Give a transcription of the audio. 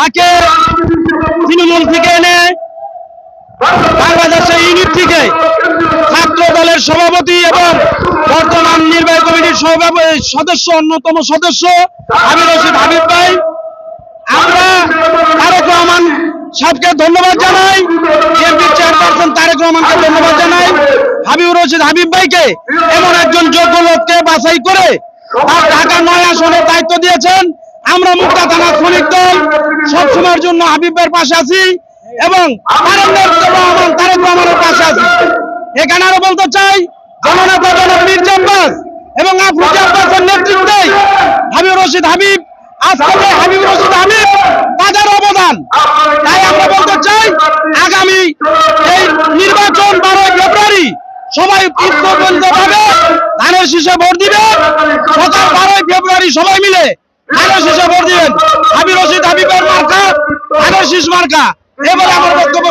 তাকে তৃণমূল থেকে এনে বাংলাদেশের ইউনিট থেকে ছাত্র দলের সভাপতি এবং বর্তমান নির্বাহী কমিটির সভাপতি সদস্য, অন্যতম সদস্য আমির রশিদ হাবিব ভাই। আমরা তারেক রহমান সাহেবকে ধন্যবাদ জানাই। বিএনপি চেয়ারপারসন তারেক রহমানকে ধন্যবাদ জানাই। হাবিবুর রশিদ হাবিব ভাইকে এমন একজন যোগ্য লোককে বাছাই করে ঢাকা নয় আসনের দায়িত্ব দিয়েছেন। আমরা মুক্তা থানা শ্রমিক দল সবসময়ের জন্য হাবিবের পাশে আছি এবং পাশে আছি। এখানে আরও বলতে চাই, জননেতা জনক মীর আব্বাস এবং আফরুজ আব্বাসের নেতৃত্বে হাবিব রশিদ হাবিব, আজকে হাবিব রশিদ হাবিব, তাদের অবদান। তাই আমরা বলতে চাই, আগামী এই নির্বাচন বারোই ফেব্রুয়ারি সবাই ঐক্যবদ্ধ ভাবে ধানের শীষে ভোট দিবে। সকাল বারোই ফেব্রুয়ারি সবাই মিলে হাবিব রশিদ হাবিবের মার্কা ধানের শীষ মার্কা। এবার আমার বক্তব্য